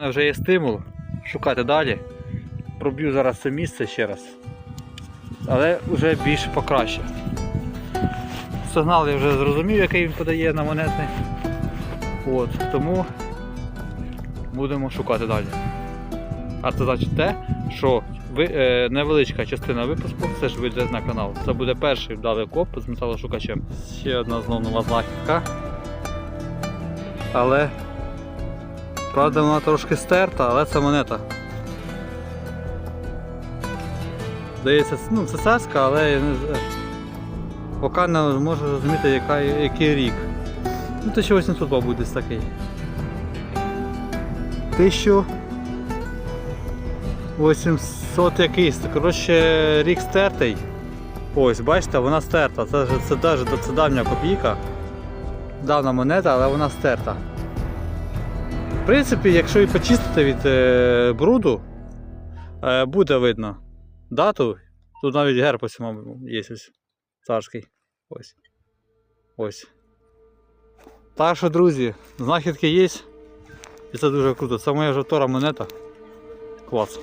мене вже є стимул шукати далі. Проб'ю зараз це місце ще раз. Але вже більш покраще. Сигнал я вже зрозумів, який він подає на монетний. От, тому будемо шукати далі. А це значить те, що ви, е, невеличка частина випуску все ж вийде на канал. Це буде перший вдалий коп з металошукачем. Ще одна знову нова знахідка. Але правда вона трошки стерта, але це монета. Здається, ну це царська, але я не поки не можу зрозуміти, яка, який рік. Ну 1800 мабуть десь такий. 1800 якийсь. Коротше, рік стертий. Ось, бачите, вона стерта. Це, ж- це, даже, це давня копійка. Давна монета, але вона стерта. В принципі, якщо її почистити від е, бруду, е, буде видно дату. Тут навіть герб ось є ось царський. Ось. Ось. Так що, друзі, знахідки є. І це дуже круто. Це моя вже втора монета. Клас.